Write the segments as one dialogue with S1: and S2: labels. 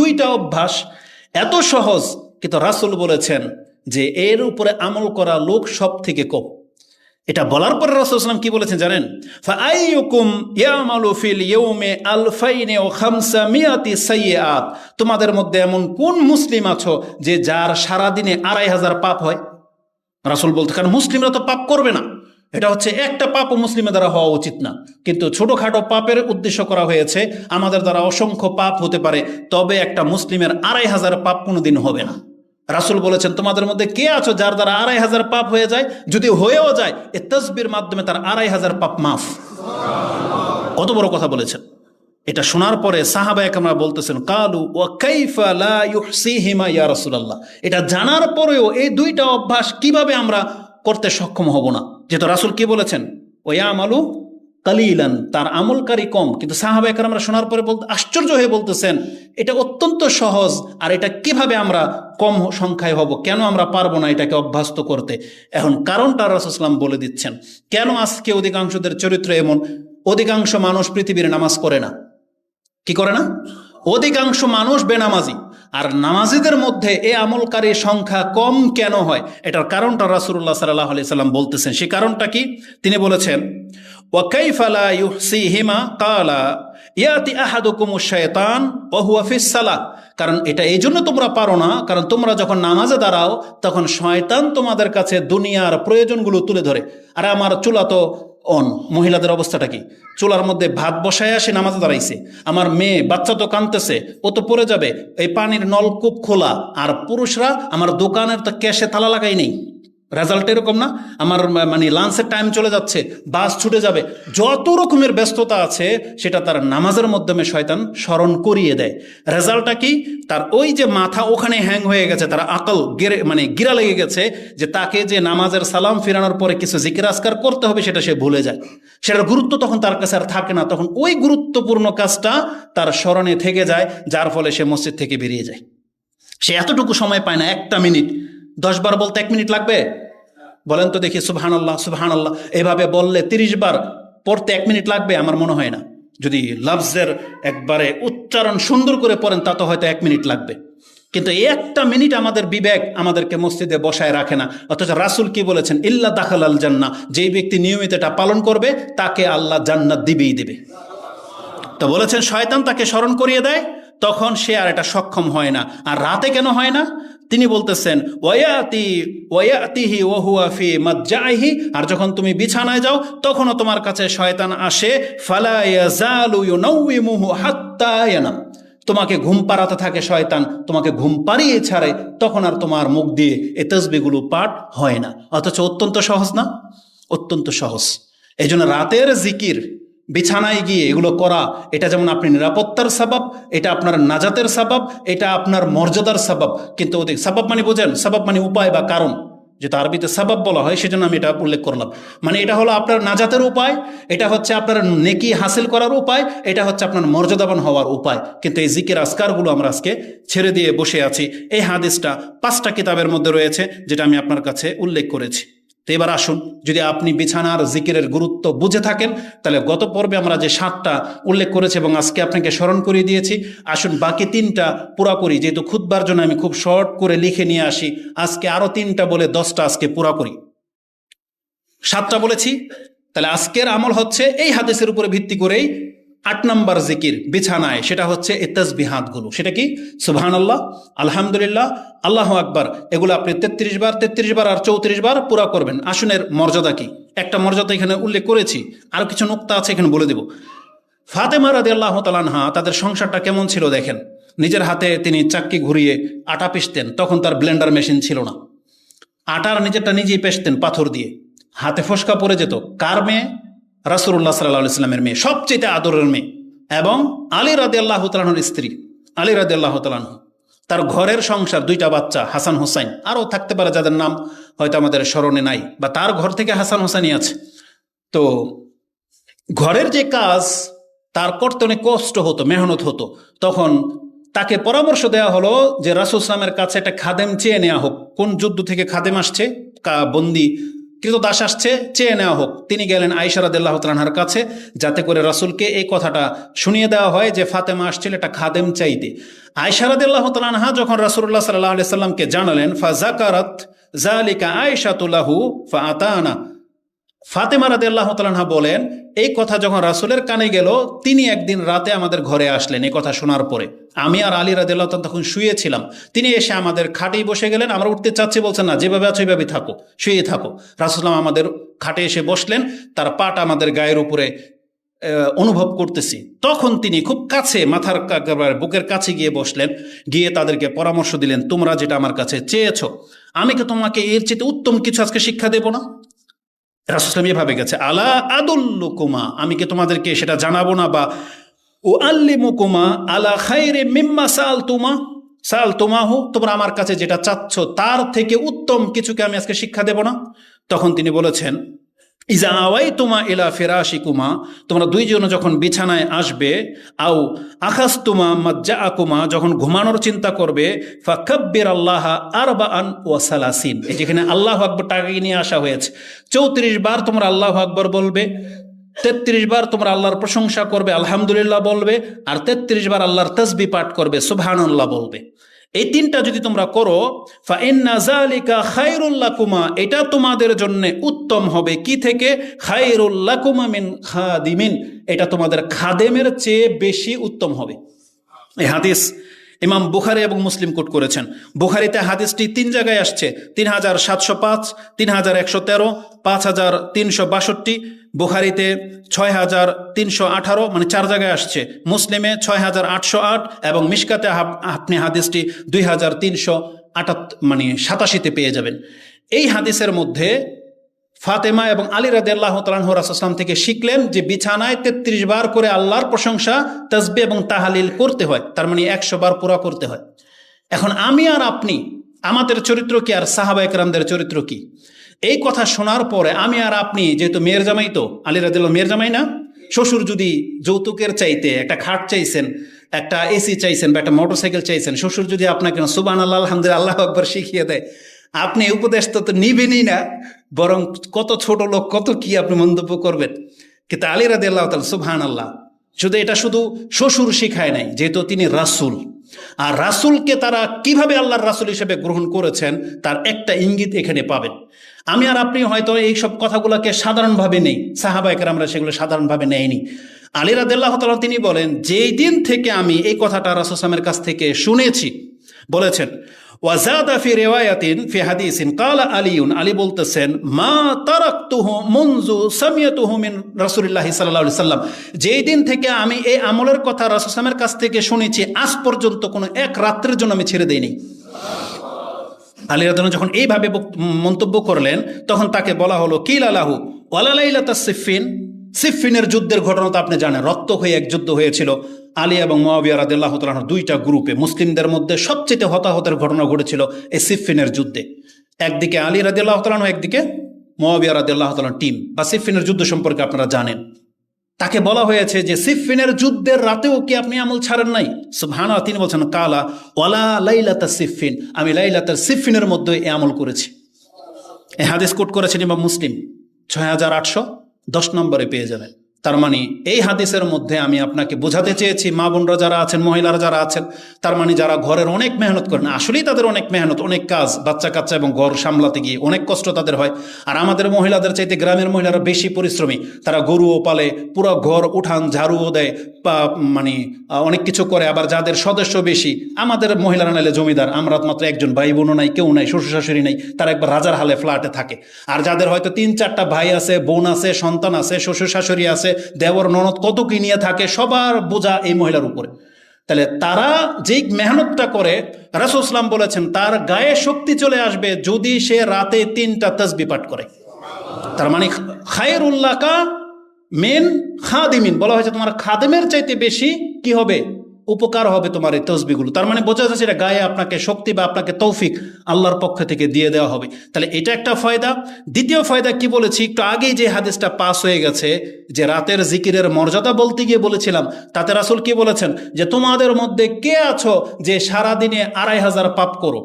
S1: দুইটা অভ্যাস এত সহজ, কিন্তু রাসুল বলেছেন যে এর উপরে আমল করা লোক সব থেকে কম। এটা বলার পরে রাসুলাম কি বলেছেন জানেন? তোমাদের মধ্যে এমন কোন মুসলিম আছো যে যার সারাদিনে আড়াই হাজার পাপ হয়? রাসুল বলতে, কারণ মুসলিমরা তো পাপ করবে না। এটা হচ্ছে একটা পাপও মুসলিমের দ্বারা হওয়া উচিত না। কিন্তু ছোটখাটো পাপের উদ্দেশ্য করা হয়েছে, আমাদের দ্বারা অসংখ্য পাপ হতে পারে, তবে একটা মুসলিমের আড়াই হাজার পাপ কোনোদিন হবে না। রাসুল বলেছেন, তোমাদের মধ্যে কে আছো যার দ্বারা আড়াই হাজার পাপ হয়ে যায়? যদি হয়েও যায়, এ তসবির মাধ্যমে তার আড়াই হাজার পাপ মাফ। কত বড় কথা বলেছেন। এটা শোনার পরে সাহাবা আমরা বলতেছেন, কালু ও লা ইউহসিহিমা ইয়া রাসূলুল্লাহ। এটা জানার পরেও এই দুইটা অভ্যাস কীভাবে আমরা করতে সক্ষম হব না। যেহেতু রাসূল কি বলেছেন ও ইয়ামালু কালিলান তার আমলকারী কম। কিন্তু সাহাবা আমরা শোনার পরে বলতে আশ্চর্য হয়ে বলতেছেন, এটা অত্যন্ত সহজ, আর এটা কীভাবে আমরা কম সংখ্যায় হব? কেন আমরা পারব না এটাকে অভ্যস্ত করতে? এখন কারণটা রাসুসলাম বলে দিচ্ছেন, কেন আজকে অধিকাংশদের চরিত্র এমন? অধিকাংশ মানুষ পৃথিবীর নামাজ করে না। কি করে না? অধিকাংশ মানুষ বেনামাজি। আর নামাজিদের মধ্যে এ আমলকারী সংখ্যা কম কেন হয়? এটার কারণটা রাসুল্লাহ সাল্লাহ আলি সাল্লাম বলতেছেন। সেই কারণটা কি? তিনি বলেছেন ইউহসিহিমা? কালা, ইয়াতি আহাদুকুম সালাহ। কারণ এটা এই জন্য তোমরা পারো না, কারণ তোমরা যখন নামাজে দাঁড়াও, তখন শয়তান তোমাদের কাছে দুনিয়ার প্রয়োজনগুলো তুলে ধরে। আর আমার চুলা তো অন, মহিলাদের অবস্থাটা কি? চুলার মধ্যে ভাত বসায় আসে নামাজে দাঁড়াইছে। আমার মেয়ে বাচ্চা তো কাঁদতেছে, ও তো পড়ে যাবে। এই পানির নলকূপ খোলা, আর পুরুষরা আমার দোকানের তো ক্যাশে তালা লাগাই নেই। রেজাল্ট এরকম না। আমার মানে লাঞ্চের টাইম চলে যাচ্ছে বাস ছুটে যাবে। যত রকমের ব্যস্ততা আছে, সেটা তার নামাজের মাধ্যমে শয়তান স্মরণ করিয়ে দেয়। রেজাল্টটা কি? তার ওই যে মাথা ওখানে হ্যাং হয়ে গেছে, তার আকল গেরে মানে গিরা লেগে গেছে, যে তাকে যে নামাজের সালাম ফেরানোর পরে কিছু জিকির আসকার করতে হবে, সেটা সে ভুলে যায়। সেটার গুরুত্ব তখন তার কাছে আর থাকে না। তখন ওই গুরুত্বপূর্ণ কাজটা তার স্মরণে থেকে যায়, যার ফলে সে মসজিদ থেকে বেরিয়ে যায়। সে এতটুকু সময় পায় না, একটা মিনিট। দশ বার বলতে এক মিনিট লাগবে? বলেন তো দেখি সুবহান আল্লাহ সুবহান আল্লাহ এভাবে বললে তিরিশ বার পড়তে এক মিনিট লাগবে, আমার মনে হয় না। যদি লাফজের একবারে উচ্চারণ সুন্দর করে পড়েন, তা তো হয়তো এক মিনিট লাগবে। কিন্তু একটা মিনিট আমাদের বিবেক আমাদেরকে মসজিদে বসায় রাখে না। অথচ রাসুল কি বলেছেন? ইল্লা দাখাল আল জান্না যেই ব্যক্তি নিয়মিত এটা পালন করবে, তাকে আল্লাহ জান্নাত দিবেই দিবে। তো বলেছেন, শয়তান তাকে স্মরণ করিয়ে দেয় তখন সে আর এটা সক্ষম হয় না। আর রাতে কেন হয় না? তিনি বলতেছেন ওয়াতি ওয়াতিহি ওহুয়াফি মজ্জাহি আর যখন তুমি বিছানায় যাও, তখনও তোমার কাছে শয়তান আসে ইয়ানাম। তোমাকে ঘুম পাড়াতে থাকে শয়তান, তোমাকে ঘুম পাড়িয়ে ছাড়ে, তখন আর তোমার মুখ দিয়ে এ তসবিগুলো পাঠ হয় না। অথচ অত্যন্ত সহজ না? অত্যন্ত সহজ। এই জন্য রাতের জিকির বিছানায় গিয়ে এগুলো করা, এটা যেমন আপনি নিরাপত্তার সাবাব এটা আপনার নাজাতের সাবাব এটা আপনার মর্যাদার সাবাব কিন্তু ওদের সাবাব মানে বোঝেন সাবাব মানে উপায় বা কারণ। যেটা আরবিতে সাবাব বলা হয়, সেজন্য আমি এটা উল্লেখ করলাম। মানে এটা হলো আপনার নাজাতের উপায়, এটা হচ্ছে আপনার নেকি হাসিল করার উপায়, এটা হচ্ছে আপনার মর্যাদাবান হওয়ার উপায়। কিন্তু এই জিকের আসকারগুলো আমরা আজকে ছেড়ে দিয়ে বসে আছি। এই হাদিসটা পাঁচটা কিতাবের মধ্যে রয়েছে, যেটা আমি আপনার কাছে উল্লেখ করেছি। তো এবার আসুন, যদি আপনি বিছানার জিকিরের গুরুত্ব বুঝে থাকেন, তাহলে গত পর্বে আমরা যে সাতটা উল্লেখ করেছি এবং আজকে আপনাকে স্মরণ করিয়ে দিয়েছি, আসুন বাকি তিনটা পুরা করি। যেহেতু খুদবার জন্য আমি খুব শর্ট করে লিখে নিয়ে আসি, আজকে আরও তিনটা বলে দশটা আজকে পুরা করি। সাতটা বলেছি, তাহলে আজকের আমল হচ্ছে এই হাদিসের উপরে ভিত্তি করেই আট নম্বর জিকির বিছানায়, সেটা হচ্ছে এ তসবি হাতগুলো। সেটা কি? সুবহান আল্লাহ আলহামদুলিল্লাহ, আল্লাহ আকবার। এগুলো আপনি তেত্রিশ বার তেত্রিশ বার আর চৌত্রিশ বার পুরা করবেন। আসনের মর্যাদা কি? একটা মর্যাদা এখানে উল্লেখ করেছি। আরও কিছু নোক্তা আছে, এখানে বলে দেব। ফাতেমা রাদি আল্লাহ তালানহা তাদের সংসারটা কেমন ছিল দেখেন? নিজের হাতে তিনি চাক্কি ঘুরিয়ে আটা পিসতেন তখন তার ব্লেন্ডার মেশিন ছিল না। আটার নিজেরটা নিজেই পেশতেন পাথর দিয়ে। হাতে ফসকা পড়ে যেত। কার মেয়ে? রাসুল্লাহ সাল্লাহ ইসলামের মেয়ে, সবচেয়ে আদরের মেয়ে এবং আলী রাদে আল্লাহ তালাহর স্ত্রী। আলী রাদে আল্লাহ তালাহ তার ঘরের সংসার, দুইটা বাচ্চা, হাসান হোসাইন। আরও থাকতে পারে যাদের নাম হয়তো আমাদের স্মরণে নাই, বা তার ঘর থেকে হাসান হোসাইনই আছে। তো ঘরের যে কাজ, তার করতে অনেক কষ্ট হতো, মেহনত হতো। তখন তাকে পরামর্শ দেওয়া হলো যে, রাসুল ইসলামের কাছে একটা খাদেম চেয়ে নেওয়া হোক। কোন যুদ্ধ থেকে খাদেম আসছে? বন্দি কৃত দাস আসছে, চেয়ে নেওয়া হোক। তিনি গেলেন আইসার আদাল্লাহ তালাহার কাছে, যাতে করে রাসুলকে এই কথাটা শুনিয়ে দেওয়া হয় যে ফাতেমা আসছিল এটা খাদেম চাইতে। আইসার তালানহা যখন রাসুল্লাহ সাল্লাহ আলিয়াল্লামকে জানালেন ফা জাকারাত জালিকা আয়সাতুল্লাহু ফা আতানা ফাতেমা রাদে আল্লাহ বলেন, এই কথা যখন রাসুলের কানে গেল, তিনি একদিন রাতে আমাদের ঘরে আসলেন এই কথা শোনার পরে। আমি আর আলী রাদে আল্লাহ তখন শুয়েছিলাম। তিনি এসে আমাদের খাটেই বসে গেলেন। আমরা উঠতে চাচ্ছি, বলছেন, না, যেভাবে আছো ওইভাবে থাকো শুয়ে থাকো। রাসুলাম আমাদের খাটে এসে বসলেন। তার পাটা আমাদের গায়ের উপরে অনুভব করতেছি। তখন তিনি খুব কাছে, মাথার বুকের কাছে গিয়ে বসলেন। গিয়ে তাদেরকে পরামর্শ দিলেন, তোমরা যেটা আমার কাছে চেয়েছো, আমি কি তোমাকে এর চেয়ে উত্তম কিছু আজকে শিক্ষা দেব না? রাসুসলাম এভাবে গেছে, আলা আদুল্লুকুমা আমি কি তোমাদেরকে সেটা জানাব না বা ও আল্লিমুকুমা আলা খাইরে মিম্মা সাল তুমা সাল তোমা হো তোমরা আমার কাছে যেটা চাচ্ছ তার থেকে উত্তম কিছুকে আমি আজকে শিক্ষা দেব না তখন তিনি বলেছেন ইজা আওয়াই তুমা ইলা ফেরাশিকুমা, তোমরা দুইজন যখন বিছানায় আসবে, আও আকাশ তুমা মজ্জা আকুমা যখন ঘুমানোর চিন্তা করবে ফাকাব্বির আল্লাহ আর বা আন ওয়াসালাসিন যেখানে আল্লাহ আকবর টাকাকে নিয়ে আসা হয়েছে। চৌত্রিশ বার তোমরা আল্লাহ আকবর বলবে, তেত্রিশ বার তোমরা আল্লাহর প্রশংসা করবে, আলহামদুলিল্লাহ বলবে, আর তেত্রিশ বার আল্লাহর তসবি পাঠ করবে, সুবহানাল্লাহ বলবে। এই তিনটা যদি তোমরা করো, ফাইন্না জালিকা খায়রুল্লাহ কুমা এটা তোমাদের জন্য উত্তম হবে। কি থেকে? মিন খাদিমিন, এটা তোমাদের খাদেমের চেয়ে বেশি উত্তম হবে। এই হাদিস ইমাম বুখারি এবং মুসলিম কোট করেছেন। বুখারিতে হাদিসটি তিন জায়গায় আসছে, তিন হাজার সাতশো পাঁচ, তিন হাজার একশো তেরো, পাঁচ হাজার তিনশো বাষট্টি বুখারিতে ছয় হাজার তিনশো আঠারো মানে চার জায়গায় আসছে। মুসলিমে ছয় হাজার আটশো আট এবং মিশকাতে আপ- আপনি হাদিসটি দুই হাজার তিনশো আটাত মানে সাতাশিতে পেয়ে যাবেন। এই হাদিসের মধ্যে ফাতেমা এবং আলী রাদে আল্লাহ তালাহরাসাম থেকে শিখলেন যে বিছানায় তেত্রিশ বার করে আল্লাহর প্রশংসা তসবি এবং তাহালিল করতে হয়। তার মানে একশো বার পুরা করতে হয়। এখন আমি আর আপনি, আমাদের চরিত্র কি আর সাহাবা একরামদের চরিত্র কি? এই কথা শোনার পরে আমি আর আপনি, যেহেতু মেয়ের জামাই তো, আলী রাদিল্লাহ মেয়ের জামাই না, শ্বশুর যদি যৌতুকের চাইতে একটা খাট চাইছেন, একটা এসি চাইছেন বা একটা মোটরসাইকেল চাইছেন, শ্বশুর যদি আপনাকে সুবান আল্লাহ আলহামদুলিল্লাহ, আল্লাহ আকবর শিখিয়ে দেয়, আপনি উপদেশ তো নিবেনই না, বরং কত ছোট লোক, কত কি আপনি মন্তব্য করবেন। কিন্তু আলী রাদি আল্লাহ তাল সুবহান আল্লাহ শুধু এটা শুধু শ্বশুর শিখায় নাই, যেহেতু তিনি রাসুল। আর রাসুলকে তারা কীভাবে আল্লাহর রাসুল হিসেবে গ্রহণ করেছেন, তার একটা ইঙ্গিত এখানে পাবেন। আমি আর আপনি হয়তো এই সব কথাগুলোকে সাধারণভাবে নেই। সাহাবাহিকের আমরা সেগুলো সাধারণভাবে নেয়নি। আলী রাদিল্লাহ তাআলা তিনি বলেন, যেই দিন থেকে আমি এই কথাটা রাসুসামের কাছ থেকে শুনেছি, বলেছেন, ওয়াজাদা রেওয়ায়াতিন আলী বলতেছেন, মা মিন সাল্লাম যেই দিন থেকে আমি এই আমলের কথা রাসূলের কাছ থেকে শুনেছি, আজ পর্যন্ত কোনো এক রাত্রের জন্য আমি ছেড়ে দেইনি। আলী রাদিয়াল্লাহু যখন এইভাবে মন্তব্য করলেন, তখন তাকে বলা হলো, কিল আলাহু ওয়ালালাইলাতা সিফিন সিফিনের যুদ্ধের ঘটনা তো আপনি জানেন, রক্ত হয়ে এক যুদ্ধ হয়েছিল। আলী এবং মোয়াবিয়া রাদিল্লাহ তালাহ দুইটা গ্রুপে, মুসলিমদের মধ্যে সবচেয়ে হতাহতের ঘটনা ঘটেছিল এই সিফিনের যুদ্ধে। একদিকে আলী রাদিল্লাহ তালাহ একদিকে মোয়াবিয়া রাদিল্লাহ তালাহ টিম, বা সিফিনের যুদ্ধ সম্পর্কে আপনারা জানেন। তাকে বলা হয়েছে যে সিফিনের যুদ্ধের রাতেও কি আপনি আমল ছাড়েন নাই? সুবহানা তিনি বলছেন, কালা ওয়ালা লাইলাতা সিফিন আমি লাইলাতার সিফিনের মধ্যে এ আমল করেছি। এ হাদিস কোট করেছেন ইমাম মুসলিম। ছয় হাজার আটশো দশ নম্বরে পেয়ে যাবেন। তার মানে এই হাদিসের মধ্যে আমি আপনাকে বোঝাতে চেয়েছি, মা বোনরা যারা আছেন, মহিলারা যারা আছেন, তার মানে যারা ঘরের অনেক মেহনত করেন, আসলেই তাদের অনেক মেহনত, অনেক কাজ, বাচ্চা কাচ্চা এবং ঘর সামলাতে গিয়ে অনেক কষ্ট তাদের হয়। আর আমাদের মহিলাদের চাইতে গ্রামের মহিলারা বেশি পরিশ্রমী, তারা গরুও পালে, পুরো ঘর উঠান ঝাড়ুও দেয় বা মানে অনেক কিছু করে, আবার যাদের সদস্য বেশি, আমাদের মহিলারা নাইলে জমিদার, আমরা মাত্র একজন ভাই বোনও নাই, কেউ নাই শ্বশুর শাশুড়ি নাই, তারা একবার রাজার হালে ফ্ল্যাটে থাকে। আর যাদের হয়তো তিন চারটা ভাই আছে, বোন আছে, সন্তান আছে শ্বশুর শাশুড়ি আছে দেবর ননদ কত কি নিয়ে থাকে, সবার বোঝা এই মহিলার উপরে। তাহলে তারা যেই মেহনতটা করে রাসুসলাম বলেছেন, তার গায়ে শক্তি চলে আসবে যদি সে রাতে তিনটা তসবি পাঠ করে। তার মানে খায়ের উল্লাকা মেন খাদিমিন। বলা হয়েছে তোমার খাদেমের চাইতে বেশি কি হবে? উপকার হবে তোমার এই তসবিগুলো তার মানে বোঝা যাচ্ছে এটা গায়ে আপনাকে শক্তি বা আপনাকে তৌফিক আল্লাহর পক্ষ থেকে দিয়ে দেওয়া হবে। তাহলে এটা একটা ফয়দা। দ্বিতীয় ফয়দা কি বলেছি? একটু আগেই যে হাদিসটা পাস হয়ে গেছে, যে রাতের জিকিরের মর্যাদা বলতে গিয়ে বলেছিলাম, তাতে রাসুল কি বলেছেন? যে তোমাদের মধ্যে কে আছো যে সারাদিনে আড়াই হাজার পাপ করো?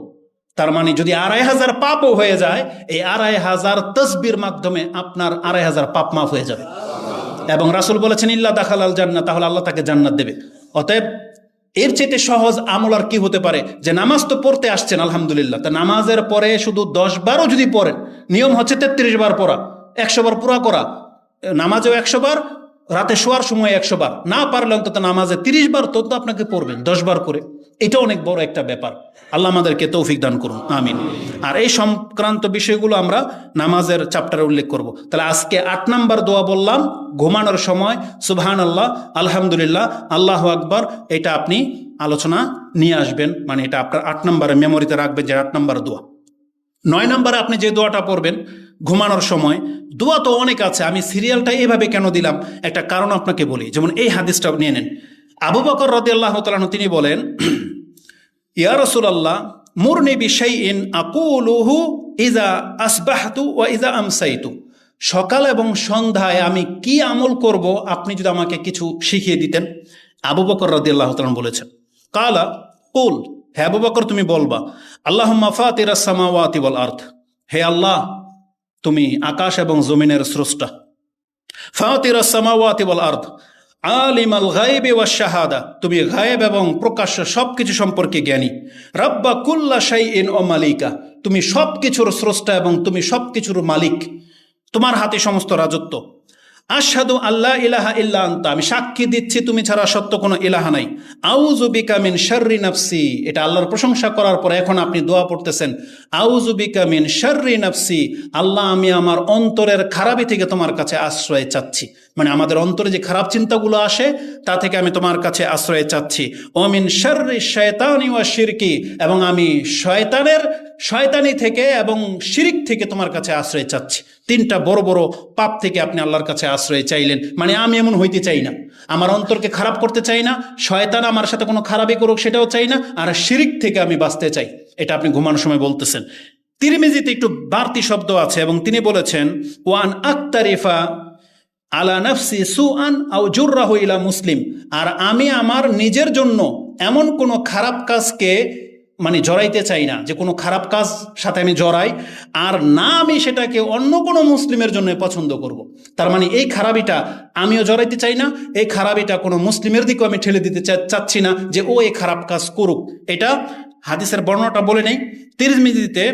S1: তার মানে যদি আড়াই হাজার পাপও হয়ে যায়, এই আড়াই হাজার তসবির মাধ্যমে আপনার আড়াই হাজার পাপ মাফ হয়ে যাবে। এবং রাসুল বলেছেন, ইল্লা দাখাল আল জান্নাত তাহলে আল্লাহ তাকে জান্নাত দেবে। অতএব এর চেয়ে সহজ আমল আর কি হতে পারে? যে নামাজ তো পড়তে আসছেন, আলহামদুলিল্লাহ। তা নামাজের পরে শুধু দশ বারও যদি পড়ে নিয়ম হচ্ছে তেত্রিশ বার পড়া, একশো বার পুরা করা। নামাজেও একশো বার, রাতে শোয়ার সময় একশো বার। না পারলে অন্তত নামাজে তিরিশ বার তো আপনাকে পড়বেন, দশ বার করে। এটা অনেক বড় একটা ব্যাপার। আল্লাহ আমাদেরকে তৌফিক দান করুন, আমিন। আর এই সংক্রান্ত বিষয়গুলো আমরা নামাজের চ্যাপ্টারে উল্লেখ করব। তাহলে আজকে আট নাম্বার দোয়া বললাম, ঘুমানোর সময় সুবহান আল্লাহ আলহামদুলিল্লাহ, আল্লাহ আকবর, এটা আপনি আলোচনা নিয়ে আসবেন মানে এটা আপনার আট নম্বরে মেমোরিতে রাখবেন যে আট নম্বর দোয়া। নয় নম্বরে আপনি যে দোয়াটা পড়বেন, ঘুমানোর সময়, দোয়া তো অনেক আছে, আমি সিরিয়ালটা এভাবে কেন দিলাম? একটা কারণ আপনাকে বলি, যেমন এই হাদিসটা নিয়ে নেন। আবু বকর রদি আল্লাহ তিনি বলেন, ইয়া রসুলাল্লাহ, মুরনি বিষয় ইন আকুলুহু ইজা আসবাহতু ও ইজা আমসাইতু। সকাল এবং সন্ধ্যায় আমি কি আমল করব, আপনি যদি আমাকে কিছু শিখিয়ে দিতেন। আবু বকর রদি আল্লাহ তালাম বলেছেন, কালা, কুল, হে আবু বকর, তুমি বলবা আল্লাহ মাফাতির সামাওয়াতি ওয়াল আর্থ হে আল্লাহ, তুমি আকাশ এবং জমিনের স্রষ্টা। ফাতির সামাওয়াতি ওয়াল আর্থ আলিম আল গায়েবে ওয়া শাহাদা, তুমি গায়েব এবং প্রকাশ্য সব কিছু সম্পর্কে জ্ঞানী। রাব্বা কুল্লা শাই ইন ও মালিকা, তুমি সব কিছুর স্রষ্টা এবং তুমি সব কিছুর মালিক। তোমার হাতে সমস্ত রাজত্ব। আশহাদু আল্লাহ ইলাহা ইল্লা আনতা, আমি সাক্ষী দিচ্ছি, তুমি ছাড়া সত্য কোনো ইলাহা নাই। আউযু বিকা মিন শাররি নাফসি, এটা আল্লাহর প্রশংসা করার পর এখন আপনি দোয়া পড়তেছেন। আউযু বিকা মিন শাররি নাফসি, আল্লাহ আমি আমার অন্তরের খারাপি থেকে তোমার কাছে আশ্রয় চাচ্ছি। মানে আমাদের অন্তরে যে খারাপ চিন্তাগুলো আসে, তা থেকে আমি তোমার কাছে আশ্রয় চাচ্ছি। অমিন শাররি শয়তানি ওয়া শিরকি, এবং আমি শয়তানের, শয়তানি থেকে এবং শিরিক থেকে তোমার কাছে আশ্রয় চাচ্ছি। তিনটা বড় বড় পাপ থেকে আপনি আল্লাহর কাছে আশ্রয় চাইলেন। মানে আমি এমন হইতে চাই না। আমার অন্তরকে খারাপ করতে চাই না, শয়তান আমার সাথে কোনো খারাপই করুক সেটাও চাই না, আর শিরিক থেকে আমি বাঁচতে চাই। এটা আপনি ঘুমানোর সময় বলতেছেন। তিরমিজিতে একটু বাড়তি শব্দ আছে, এবং তিনি বলেছেন, ওয়ান আক্তারিফা আলা নফসি সুআন আও জুররাহু ইলা মুসলিম। আর আমি আমার নিজের জন্য এমন কোনো খারাপ কাজকে মানে জড়াইতে চাই না, যে কোনো খারাপ কাজ সাথে আমি জড়াই, আর না আমি সেটাকে অন্য কোনো মুসলিমের জন্য পছন্দ করব। তার মানে এই খারাপিটা আমিও জড়াইতে চাই না, এই খারাপিটা কোনো মুসলিমের দিকেও আমি ঠেলে দিতে চাচ্ছি না যে ও এই খারাপ কাজ করুক। এটা হাদিসের বর্ণনাটা বলে নেই। তিরিশ মিনিটে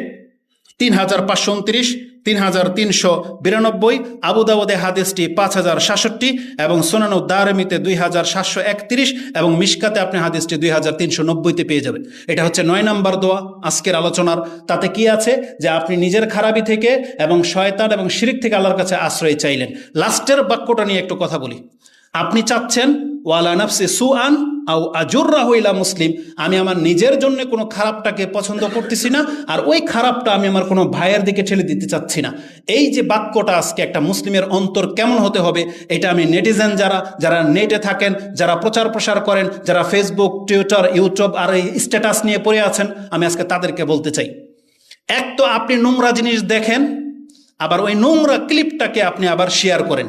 S1: তিন হাজার পাঁচশো উনত্রিশ তিন হাজার তিনশো বিরানব্বই আবুদাবুদে হাদিসটি পাঁচ হাজার সাতষট্টি এবং সোনানু দারমিতে দুই হাজার সাতশো একত্রিশ এবং মিসকাতে আপনি হাদিসটি দুই হাজার তিনশো নব্বইতে পেয়ে যাবেন। এটা হচ্ছে নয় নম্বর দোয়া আজকের আলোচনার। তাতে কি আছে? যে আপনি নিজের খারাপি থেকে এবং শয়তান এবং শিরিক থেকে আল্লাহর কাছে আশ্রয় চাইলেন। লাস্টের বাক্যটা নিয়ে একটু কথা বলি। আপনি চাচ্ছেন, ওয়ালা নাফসি সুআন আও আজুররা হইলা মুসলিম। আমি আমার নিজের জন্য কোনো খারাপটাকে পছন্দ করতেছি না, আর ওই খারাপটা আমি আমার কোনো ভাইয়ের দিকে ঠেলে দিতে চাচ্ছি না। এই যে বাক্যটা আজকে একটা মুসলিমের অন্তর কেমন হতে হবে, এটা আমি নেটিজেন যারা যারা নেটে থাকেন, যারা প্রচার প্রসার করেন, যারা ফেসবুক, টুইটার, ইউটিউব আর এই স্ট্যাটাস নিয়ে পড়ে আছেন, আমি আজকে তাদেরকে বলতে চাই। এক তো আপনি নোংরা জিনিস দেখেন, আবার ওই নোংরা ক্লিপটাকে আপনি আবার শেয়ার করেন।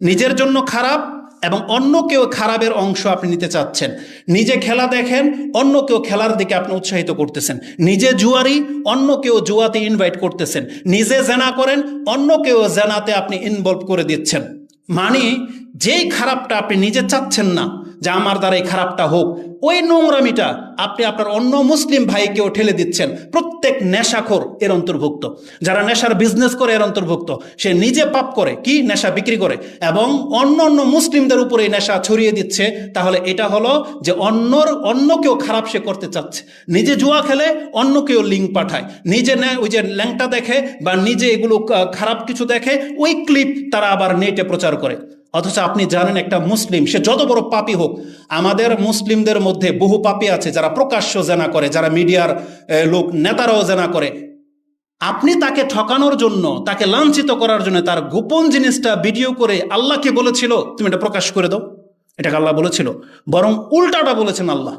S1: নিজের জন্য খারাপ এবং অন্য কেউ খারাপের অংশ আপনি নিতে চাচ্ছেন। নিজে খেলা দেখেন, অন্য কেউ খেলার দিকে আপনি উৎসাহিত করতেছেন। নিজে জুয়ারি, অন্য কেউ জুয়াতে ইনভাইট করতেছেন। নিজে জেনা করেন, অন্য কেউ জেনাতে আপনি ইনভলভ করে দিচ্ছেন। মানে যেই খারাপটা আপনি নিজে চাচ্ছেন না যে আমার দ্বারা এই খারাপটা হোক। ওই নোংরামিটা আপনি আপনার অন্য মুসলিম ভাইকেও ঠেলে দিচ্ছেন। প্রত্যেক নেশাখোর এর অন্তর্ভুক্ত। যারা নেশার বিজনেস করে এর অন্তর্ভুক্ত। সে নিজে পাপ করে, কি নেশা বিক্রি করে? এবং অন্য অন্য মুসলিমদের উপরে নেশা ছড়িয়ে দিচ্ছে। তাহলে এটা হলো যে অন্যর অন্য কেউ খারাপ সে করতে চাচ্ছে। নিজে জুয়া খেলে অন্য কেউ লিঙ্ক পাঠায়। নিজে ওই যে ল্যাংটা দেখে বা নিজে এগুলো খারাপ কিছু দেখে, ওই ক্লিপ তারা আবার নেটে প্রচার করে। অথচ আপনি জানেন একটা মুসলিম, সে যত বড় পাপি হোক, আমাদের মুসলিমদের মধ্যে বহু পাপি আছে যারা প্রকাশ্য জেনা করে, যারা মিডিয়ার লোক, নেতারাও জানা করে। আপনি তাকে ঠকানোর জন্য, তাকে লাঞ্ছিত করার জন্য তার গোপন জিনিসটা ভিডিও করে আল্লাহকে বলেছিল, তুমি এটা প্রকাশ করে দাও। এটাকে আল্লাহ বলেছিল। বরং উল্টাটা বলেছেন আল্লাহ।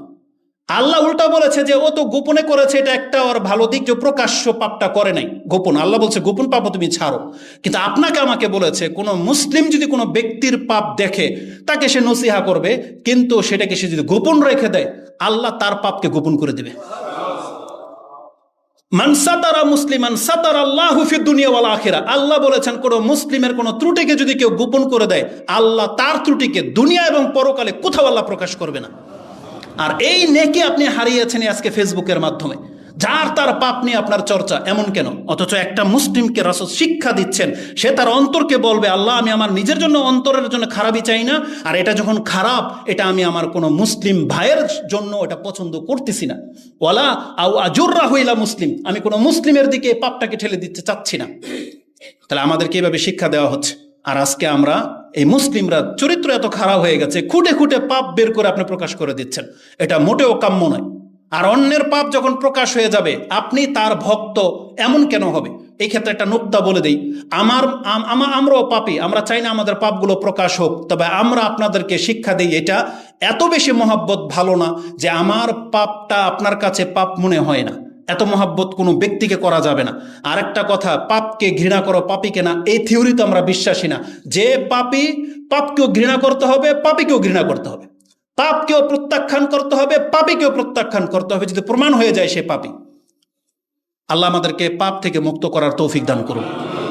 S1: আল্লাহ উল্টা বলেছে যে, ও তো গোপনে করেছে, এটা একটা ওর ভালো দিক যে প্রকাশ্য পাপটা করে নাই। গোপন। আল্লাহ বলছে, গোপন পাপ তুমি ছাড়ো। কিন্তু আপনাকে আমাকে বলেছে, কোনো মুসলিম যদি কোনো ব্যক্তির পাপ দেখে, তাকে সে নসিহা করবে, কিন্তু সেটাকে সে যদি গোপন রেখে দেয়, আল্লাহ তার পাপকে গোপন করে দেবে। মান সাতারা মুসলিমান সাতার আল্লাহ দুনিয়া ওয়াল আখিরা। আল্লাহ বলেছেন, কোন মুসলিমের কোন ত্রুটিকে যদি কেউ গোপন করে দেয়, আল্লাহ তার ত্রুটিকে দুনিয়া এবং পরকালে কোথাও আল্লাহ প্রকাশ করবে না। আর এই নেকি আপনি হারিয়েছেন আজকে ফেসবুকের মাধ্যমে। যার তার পাপ নিয়ে আপনার চর্চা, এমন কেন? অথচ একটা মুসলিমকে রসদ শিক্ষা দিচ্ছেন, সে তার অন্তরকে বলবে, আল্লাহ, আমি আমার নিজের জন্য অন্তরের জন্য খারাপই চাই না, আর এটা যখন খারাপ, এটা আমি আমার কোনো মুসলিম ভাইয়ের জন্য এটা পছন্দ করতেছি না। ওয়ালা আউ আজুররা হইলা মুসলিম, আমি কোনো মুসলিমের দিকে পাপটাকে ঠেলে দিতে চাচ্ছি না। তাহলে আমাদেরকে এভাবে শিক্ষা দেওয়া হচ্ছে। আর আজকে আমরা এই মুসলিমরা চরিত্র এত খারাপ হয়ে গেছে, খুঁটে খুঁটে পাপ বের করে আপনি প্রকাশ করে দিচ্ছেন। এটা মোটেও কাম্য নয়। আর অন্যের পাপ যখন প্রকাশ হয়ে যাবে, আপনি তার ভক্ত এমন কেন হবে? এই ক্ষেত্রে একটা নোক্তা বলে দিই, আমার আমরাও পাপি, আমরা চাই না আমাদের পাপগুলো প্রকাশ হোক, তবে আমরা আপনাদেরকে শিক্ষা দিই, এটা এত বেশি মহাব্বত ভালো না যে আমার পাপটা আপনার কাছে পাপ মনে হয় না। এত মহাব্বত কোনো ব্যক্তিকে করা যাবে না। আরেকটা কথা, পাপকে ঘৃণা করো, পাপিকে না। এই থিওরি তো আমরা বিশ্বাসী না। যে পাপি, পাপকেও ঘৃণা করতে হবে, পাপিকেও ঘৃণা করতে হবে। পাপকেও প্রত্যাখ্যান করতে হবে, পাপিকেও প্রত্যাখ্যান করতে হবে। যদি প্রমাণ হয়ে যায় সে পাপি, আল্লাহ আমাদেরকে পাপ থেকে মুক্ত করার তৌফিক দান করুন।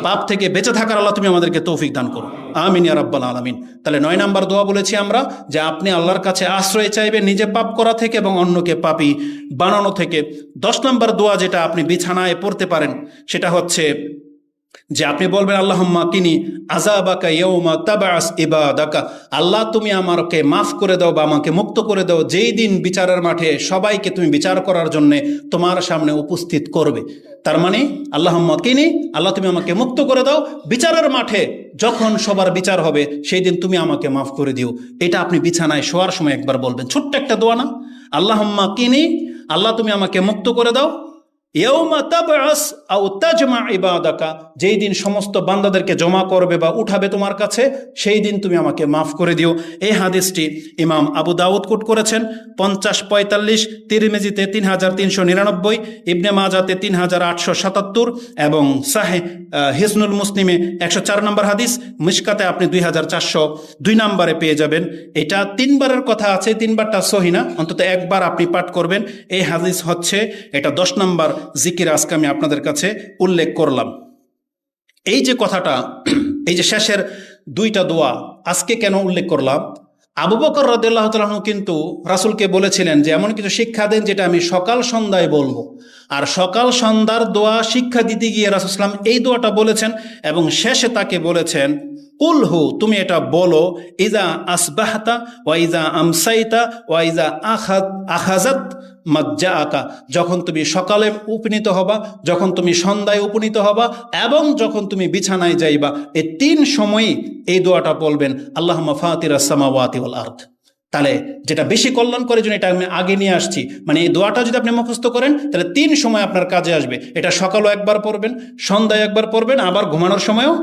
S1: পাপ থেকে বেঁচে থাকার আল্লাহ তুমি আমাদেরকে তৌফিক দান করো। আমিন ইয়া রাব্বাল আলামিন। তাহলে নয় নাম্বার দোয়া বলেছি আমরা, যে আপনি আল্লাহর কাছে আশ্রয় চাইবে, নিজে পাপ করা থেকে এবং অন্যকে পাপি বানানো থেকে। দশ নম্বর দোয়া যেটা আপনি বিছানায় পড়তে পারেন, সেটা হচ্ছে যে আপনি বলবেন, আল্লাহম্মা কিনি আজাবাকা আল্লাহ, তুমি আমাকে মাফ করে দাও বা আমাকে মুক্ত করে দাও। যেই দিন বিচারের মাঠে সবাইকে তুমি বিচার করার জন্য তোমার সামনে উপস্থিত করবে। তার মানে আল্লাহম্মা কিনি আল্লাহ, তুমি আমাকে মুক্ত করে দাও। বিচারের মাঠে যখন সবার বিচার হবে, সেই দিন তুমি আমাকে মাফ করে দিও। এটা আপনি বিছানায় শোয়ার সময় একবার বলবেন। ছোট্ট একটা দোয়া না। আল্লাহম্মা কিনি আল্লাহ, তুমি আমাকে মুক্ত করে দাও। যেই দিন সমস্ত বান্দাদেরকে জমা করবে বা উঠাবে তোমার কাছে, সেই দিন তুমি আমাকে মাফ করে দিও। এই হাদিসটি ইমাম আবু দাউদ কোট করেছেন, পঞ্চাশ পঁয়তাল্লিশ, তিরমেজিতে তিন হাজার তিনশো নিরানব্বই, ইবনে মাজাতে তিন হাজার আটশো সাতাত্তর এবং সাহে হিসনুল মুসলিমে একশো চার নম্বর হাদিস, মিশকাতে আপনি দুই হাজার চারশো দুই নম্বরে পেয়ে যাবেন। এটা তিনবারের কথা আছে, তিনবারটা সহিনা অন্তত একবার আপনি পাঠ করবেন। এই হাদিস হচ্ছে, এটা দশ নম্বর জিকির আজকে আমি আপনাদের কাছে উল্লেখ করলাম। এই যে কথাটা, এই যে শেষের দুইটা দোয়া আজকে কেন উল্লেখ করলাম? আবু বকর রদুল্লাহ তালু কিন্তু রাসুলকে বলেছিলেন যে, এমন কিছু শিক্ষা দেন যেটা আমি সকাল সন্ধ্যায় বলব। আর সকাল সন্ধ্যার দোয়া শিক্ষা দিতে গিয়ে রাসুসলাম এই দোয়াটা বলেছেন এবং শেষে তাকে বলেছেন কুলহু তুমি এটা বলো ইজা আসবাহতা ওয়া ইজা আমসাইতা ওয়া ইজা আখাদ, আখাজাত মজ্জা আকা যখন তুমি সকালে উপনীত হবা, যখন তুমি সন্ধ্যায় উপনীত হবা এবং যখন তুমি বিছানায় যাইবা এই তিন সময়ই এই দোয়াটা বলবেন আল্লাহ ফাতির আসামাওয়াতি ওয়াল আর্থ তাহলে যেটা বেশি কল্যাণ করে জন্য এটা আমি আগে নিয়ে আসছি মানে এই দোয়াটা যদি আপনি মুখস্থ করেন, তাহলে তিন সময় আপনার কাজে আসবে। এটা সকালও একবার পড়বেন, সন্ধ্যায় একবার পড়বেন, আবার ঘুমানোর সময়ও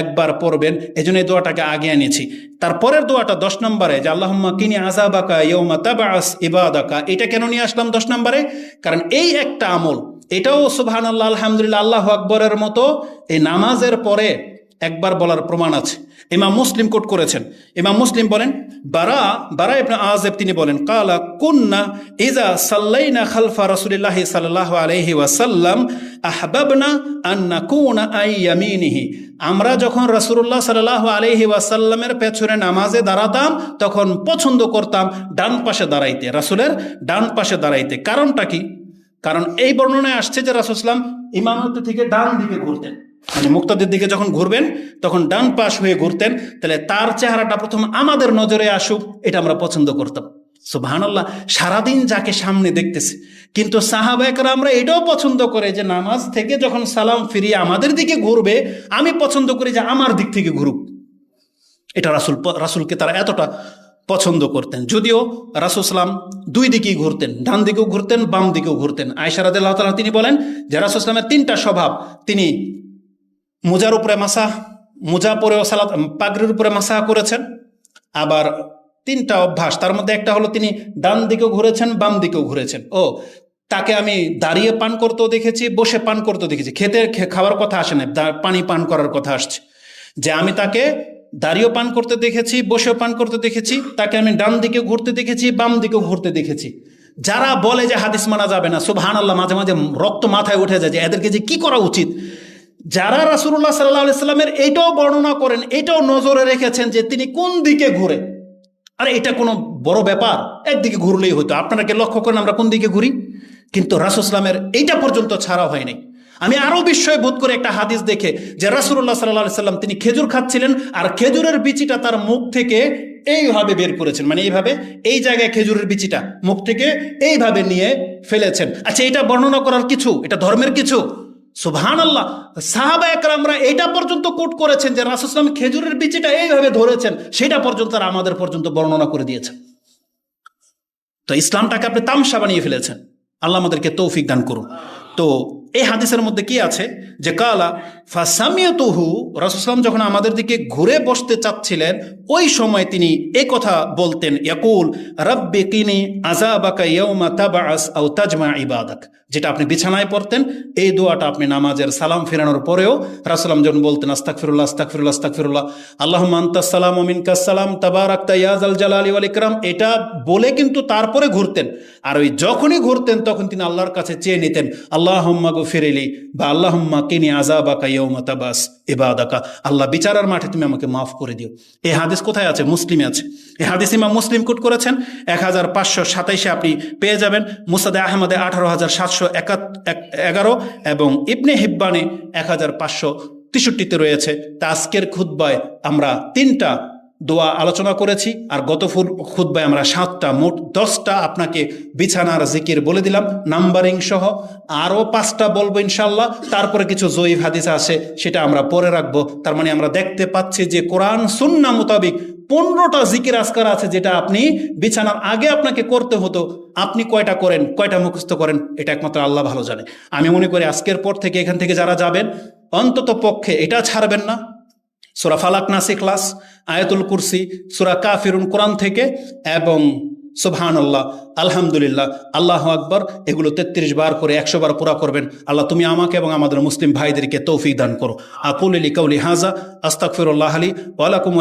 S1: একবার পড়বেন। এই জন্য এই দোয়াটাকে আগে এনেছি। তারপরের দোয়াটা দশ নম্বরে, যে আল্লাহম্মা কিনি আজাবাকা ইয়ৌমা তাবাস ইবাদাকা, এটা কেন নিয়ে আসলাম দশ নম্বরে? কারণ এই একটা আমল, এটাও সুবহান আল্লাহ আলহামদুলিল্লাহ, আল্লাহ আকবরের মতো এই নামাজের পরে একবার বলার প্রমাণ আছে। ইমাম মুসলিম কোট করেছেন। ইমাম মুসলিম বলেন, বারা বারা ইবনে আজেব তিনি বলেন, কালা কুন্না ইজা সাল্লাইনা খালফা রাসূলিল্লাহি সাল্লাল্লাহু আলাইহি ওয়াসাল্লাম আহবাবনা আন নাকুনা আই ইয়ামিনিহি। আমরা যখন রাসূলুল্লাহ সাল্লাল্লাহু আলাইহি ওয়াসাল্লামের পেছনে নামাজে দাঁড়াতাম, তখন পছন্দ করতাম ডান পাশে দাঁড়াইতে, রাসূলের ডান পাশে দাঁড়াইতে। কারণটা কি? কারণ এই বর্ণনায় আসছে যে রাসূলুল্লাহ ইমামতি থেকে ডান দিকে ঘুরতেন। মানে মুক্তাদের দিকে যখন ঘুরবেন, তখন ডান পাশ হয়ে ঘুরতেন, তাহলে তার চেহারাটা প্রথম আমাদের নজরে আসুক, এটা আমরা পছন্দ করতাম। সুবহানাল্লাহ, সারাদিন যাকে সামনে দেখতেছে। কিন্তু সাহাবায়করা আমরা এটাও পছন্দ করে যে নামাজ থেকে যখন সালাম ফিরিয়ে আমাদের দিকে ঘুরবে, আমি পছন্দ করি যে আমার দিক থেকে ঘুরুক। এটা রাসুল রাসুলকে তারা এতটা পছন্দ করতেন। যদিও রাসুসলাম দুই দিকেই ঘুরতেন, ডান দিকেও ঘুরতেন, বাম দিকেও ঘুরতেন। আয়সারাদ তিনি বলেন যে রাসুসলামের তিনটা স্বভাব, তিনি মোজার উপরে মাসা, মোজা পরেও সালাত পাগড়ির উপরে মাসা করেছেন। আবার তিনটা অভ্যাস, তার মধ্যে একটা হলো তিনি ডান দিকেও ঘুরেছেন, বাম দিকেও ঘুরেছেন। ও, তাকে আমি দাঁড়িয়ে পান করতেও দেখেছি, বসে পান করতেও দেখেছি। খেতে খাওয়ার কথা আসে না পানি পান করার কথা আসছে। যে আমি তাকে দাঁড়িয়েও পান করতে দেখেছি, বসেও পান করতে দেখেছি, তাকে আমি ডান দিকে ঘুরতে দেখেছি, বাম দিকেও ঘুরতে দেখেছি। যারা বলে যে হাদিস মানা যাবে না সুবহান আল্লাহ মাঝে মাঝে রক্ত মাথায় উঠে যায় যে এদেরকে যে কি করা উচিত? যারা রাসুল্লাহ সাল্লাহ সাল্লামের এইটাও বর্ণনা করেন এটাও নজরে রেখেছেন যে তিনি কোন দিকে ঘুরে। আরে এটা কোনো বড় ব্যাপার, একদিকে ঘুরলেই হতো। আপনারা কি লক্ষ্য করেন আমরা কোন দিকে ঘুরি? কিন্তু রাসুসলামের এইটা পর্যন্ত ছাড়া হয়নি আমি আরও বিস্ময় বোধ করে একটা হাদিস দেখে যে রাসুল্লাহ সাল্লাহ সাল্লাম তিনি খেজুর খাচ্ছিলেন আর খেজুরের বিচিটা তার মুখ থেকে এইভাবে বের করেছেন। মানে এইভাবে এই জায়গায় খেজুরের বিচিটা মুখ থেকে এইভাবে নিয়ে ফেলেছেন। আচ্ছা এটা বর্ণনা করার কিছু? এটা ধর্মের কিছু? সুবহান আল্লাহ সাহাবা একরামরা এটা পর্যন্ত কোট করেছেন যে রাসুসলাম খেজুরের বিচিটা এইভাবে ধরেছেন, সেটা পর্যন্ত তারা আমাদের পর্যন্ত বর্ণনা করে দিয়েছেন। তো ইসলামটাকে আপনি তামসা বানিয়ে ফেলেছেন। আল্লাহ আমাদেরকে তৌফিক দান করুন। তো এই হাদিসের মধ্যে কি আছে? যে কালা, ফাসামিয়তুহু রাসুসলাম যখন আমাদের দিকে ঘুরে বসতে চাচ্ছিলেন, ওই সময় তিনি এই কথা বলতেন, ইয়াকুল, রব্বে কিনি আজাবাকা ইয়ৌমা তাবাস আও তাজমা ইবাদাক যেটা আপনি বিছানায় পড়তেন, এই দোয়াটা আপনি নামাজের সালাম ফেরানোর পরেও রাসুলাম যখন বলতেন আস্তাক ফিরুল্লাহ আস্তাক ফিরুল্লাহ আস্তাক ফিরুল্লাহ আল্লাহ মান্তাসালাম অমিনকাসালাম তাবারাক তাইয়াজ আল জালালি ওয়াল ইকরাম এটা বলে কিন্তু তারপরে ঘুরতেন। আর ওই যখনই ঘুরতেন, তখন তিনি আল্লাহর কাছে চেয়ে নিতেন আল্লাহ ফিরেলি বা আল্লাহম্মা কিনি আজাবাকা ইয়ৌমা তাবাস। ইবাদাকা, আল্লাহ বিচারার মাঠে তুমি আমাকে মাফ করে দিও। এই হাদিস কোথায় আছে? মুসলিমে আছে। এই হাদিস ইমাম মুসলিম কোট করেছেন। এক হাজার পাঁচশো সাতাইশে আপনি পেয়ে যাবেন। মুসাদে আহমদে আঠারো হাজার সাতশো এগারো এবং ইবনে হিব্বানে এক হাজার পাঁচশো তেষট্টিতে রয়েছে। তা আজকের খুদ্বায় আমরা তিনটা দোয়া আলোচনা করেছি, আর গত ফুল খুদ্বায় আমরা সাতটা, মোট দশটা আপনাকে বিছানার জিকির বলে দিলাম, নাম্বারিং সহ আরও পাঁচটা বলব ইনশাল্লাহ তারপরে কিছু জয়ীফ হাদিস আছে, সেটা আমরা পরে রাখব, তার মানে আমরা দেখতে পাচ্ছি যে কোরআন, সুন্না মোতাবিক পনেরোটা জিকির আজকার আছে, যেটা আপনি বিছানার আগে আপনাকে করতে হতো, আপনি কয়টা করেন, কয়টা মুখস্থ করেন, এটা একমাত্র আল্লাহ ভালো জানে। আমি মনে করি আজকের পর থেকে এখান থেকে যারা যাবেন, অন্তত পক্ষে এটা ছাড়বেন না সুরা ফালাক নাসি ক্লাস, আয়াতুল কুরসি, সুরা কাফিরুন কোরআন থেকে এবং সুবহান আল্লাহ আলহামদুলিল্লাহ, আল্লাহ আকবর, এগুলো তেত্রিশ বার করে একশো বার পুরা করবেন। আল্লাহ তুমি আমাকে এবং আমাদের মুসলিম ভাইদেরকে তৌফিক দান করো। আকুল আলী কৌলি হাজা আস্তাকফিরুল্লাহ আলী ওয়ালাকুম